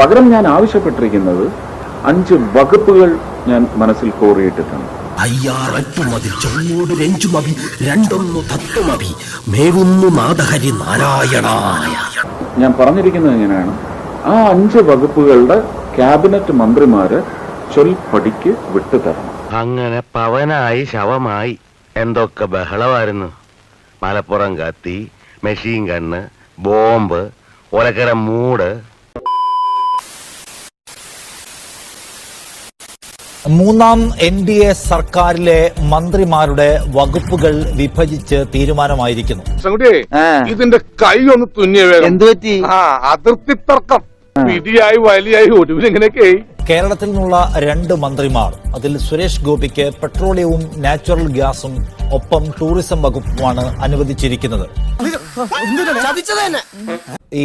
പകരം ഞാൻ ആവശ്യപ്പെട്ടിരിക്കുന്നത് അഞ്ച് വകുപ്പുകൾ ഞാൻ മനസ്സിൽ കോറിയിട്ടിട്ടുണ്ട്. ചൊന്നോട് രണ്ടൊന്നു മേവുന്നു നാദഹരി നാരായണായ. ഞാൻ പറഞ്ഞിരിക്കുന്നത് എങ്ങനെയാണ് ആ അഞ്ച് വകുപ്പുകളുടെ ക്യാബിനറ്റ് മന്ത്രിമാര് ചൊൽപ്പടിക്ക് വിട്ടുതരണം അങ്ങനെ പവനായി ശവമായി എന്തൊക്കെ ബഹളമായിരുന്നു. മലപ്പുറം കത്തി മെഷീൻ കണ്ണ് ബോംബ് ഒലക്കര മൂട് മൂന്നാം എൻ ഡി എ സർക്കാരിലെ മന്ത്രിമാരുടെ വകുപ്പുകൾ വിഭജിച്ച് തീരുമാനമായിരിക്കുന്നു. ഇതിന്റെ കൈ ഒന്ന് തുന്നിയ അതിർത്തി തർക്കം. പിടിയായി വലിയായി ഒടുവിൽ ഇങ്ങനെയൊക്കെ കേരളത്തിൽ നിന്നുള്ള രണ്ട് മന്ത്രിമാർ അതിൽ സുരേഷ് ഗോപിക്ക് പെട്രോളിയവും നാച്ചുറൽ ഗ്യാസും ഒപ്പം ടൂറിസം വകുപ്പുമാണ് അനുവദിച്ചിരിക്കുന്നത്. ഈ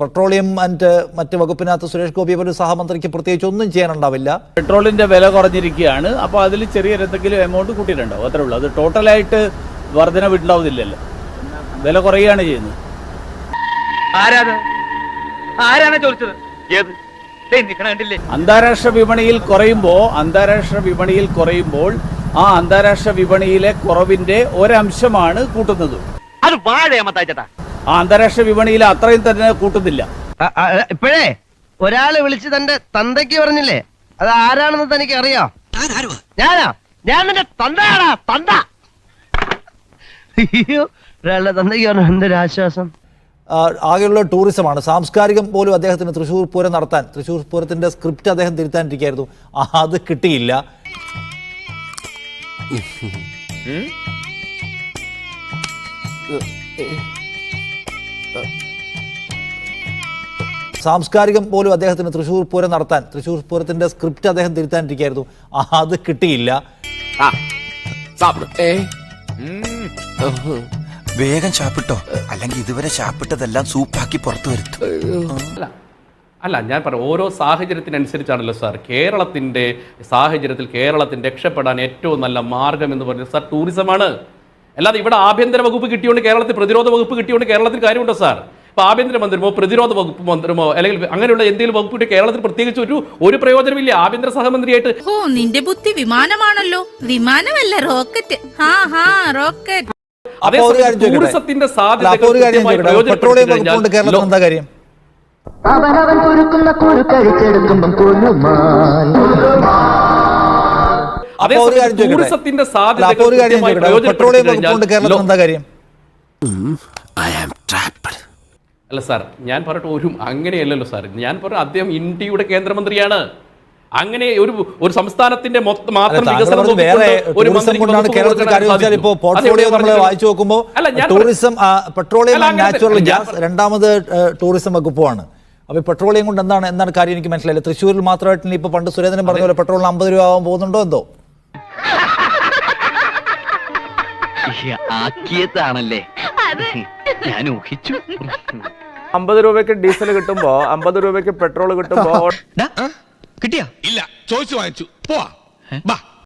പെട്രോളിയം ആൻഡ് മറ്റ് വകുപ്പിനകത്ത് സുരേഷ് ഗോപി പോലെ സഹമന്ത്രിക്ക് പ്രത്യേകിച്ച് ഒന്നും ചെയ്യാനുണ്ടാവില്ല. പെട്രോളിന്റെ വില കുറഞ്ഞിരിക്കുകയാണ്. അപ്പോൾ അതിൽ ചെറിയ എന്തെങ്കിലും എമൗണ്ട് കൂട്ടിയിട്ടുണ്ടാവും അത്രേ ഉള്ളൂ. അത് ടോട്ടലായിട്ട് വർധന ഉണ്ടാവുന്നില്ലല്ലോ വില കുറയുകയാണ് ചെയ്യുന്നത്. ആരാണ്? ചോദിച്ചത്? ഏത്? അന്താരാഷ്ട്ര വിപണിയിൽ കുറയുമ്പോൾ അന്താരാഷ്ട്ര വിപണിയിൽ കുറയുമ്പോൾ ആ അന്താരാഷ്ട്ര വിപണിയിലെ കുറവിന്റെ ഒരംശമാണ് കൂട്ടുന്നത്. അത് വാഴയാമത്താച്ചേട്ടാ ആ അന്താരാഷ്ട്ര വിപണിയിൽ അത്രയും തന്നെ കൂട്ടുന്നില്ല. ഇപ്പോഴേ ഒരാൾ വിളിച്ച് തന്റെ തന്തയ്ക്ക് പറഞ്ഞില്ലേ? അത് ആരാണെന്ന് തനിക്ക് അറിയാം ഞാനാ. ഞാൻ നിന്റെ തന്തയാടാ തന്ത. അയ്യോ ഒരാളുടെ തന്തയ്ക്ക് പറഞ്ഞു എന്തൊരു ആശ്വാസം. ആ, ആകെയുള്ള ടൂറിസമാണ്. സാംസ്കാരികം പോലും അദ്ദേഹത്തിന് തൃശ്ശൂർ പൂരം നടത്താൻ തൃശ്ശൂർ പൂരത്തിന്റെ സ്ക്രിപ്റ്റ് അദ്ദേഹം തിരുത്താനിരിക്കായിരുന്നു. അത് കിട്ടിയില്ല. സാംസ്കാരികം പോലും അദ്ദേഹത്തിന് തൃശ്ശൂർ പൂരം നടത്താൻ തൃശ്ശൂർ പൂരത്തിന്റെ സ്ക്രിപ്റ്റ് അദ്ദേഹം തിരുത്താനിരിക്കായിരുന്നു. ആ, അത് കിട്ടിയില്ല. വേഗം ചാപ്പിട്ടോ. അല്ലെങ്കിൽ ഇതുവരെ ചാപ്പിട്ടതെല്ലാം സൂപ്പാക്കി പുറത്തു വരുത്തും. അല്ല ഞാൻ പറയാം ഓരോ സാഹചര്യത്തിനനുസരിച്ചാണല്ലോ സാർ. കേരളത്തിന്റെ സാഹചര്യത്തിൽ കേരളത്തിന് രക്ഷപ്പെടാൻ ഏറ്റവും നല്ല മാർഗം എന്ന് പറയുന്നത് സാർ ടൂറിസമാണ്. അല്ലാതെ ഇവിടെ ആഭ്യന്തര വകുപ്പ് കിട്ടിയോണ്ട് കേരളത്തിൽ പ്രതിരോധ വകുപ്പ് കിട്ടിയോണ്ട് കേരളത്തിൽ കാര്യമുണ്ടോ സാർ? ഇപ്പോൾ ആഭ്യന്തരമന്ത്രിമോ പ്രതിരോധ വകുപ്പ് മന്ത്രിമോ അല്ലെങ്കിൽ അങ്ങനെയുള്ള എന്തെങ്കിലും വകുപ്പ് കിട്ടിയ കേരളത്തിൽ പ്രത്യേകിച്ച് ഒരു ഒരു പ്രയോജനമില്ല. ആഭ്യന്തര സഹമന്ത്രിയായിട്ട് ഓ നിന്റെ ബുദ്ധി വിമാനമാണല്ലോ. വിമാനമല്ല റോക്കറ്റ് ഹാ ഹാ റോക്കറ്റ്? ടൂറിസത്തിന്റെ സാധ്യത അവനവൻ കുരുക്കുന്ന കൊല്ലുമാൻ. ടൂറിസത്തിന്റെ അല്ല, സാധ്യത അല്ല സാർ ഞാൻ പറഞ്ഞിട്ട് ഒരു അങ്ങനെയല്ലല്ലോ സാർ. ഞാൻ പറഞ്ഞു അദ്ദേഹം ഇന്ത്യയുടെ കേന്ദ്രമന്ത്രിയാണ്. അങ്ങനെ ഒരു ഒരു സംസ്ഥാനത്തിന്റെ മൊത്തം മാത്രം പോർട്ട്ഫോളിയോ നമ്മൾ വായിച്ചു നോക്കുമ്പോൾ ടൂറിസം പെട്രോളിയം നാച്ചുറൽ ഗ്യാസ് രണ്ടാമത് ടൂറിസം വകുപ്പാണ് അപ്പൊ ഈ പെട്രോളിയം കൊണ്ട് എന്താണ് എന്താണ് കാര്യം എനിക്ക് മനസ്സിലായില്ല തൃശ്ശൂരിൽ മാത്രമായിട്ട് ഇനി ഇപ്പൊ പണ്ട് സുരേന്ദ്രൻ പറഞ്ഞ പോലെ പെട്രോളിന് അമ്പത് രൂപ ആവാൻ പോകുന്നുണ്ടോ എന്തോ? ആക്കിയതാണല്ലേ. ഞാൻ ഊഹിച്ചു. അമ്പത് രൂപയ്ക്ക് ഡീസൽ കിട്ടുമ്പോ അമ്പത് രൂപയ്ക്ക് പെട്രോൾ കിട്ടുമ്പോ കിട്ടിയാ? ഇല്ല ചോദിച്ചു വാങ്ങിച്ചു. പോവാ.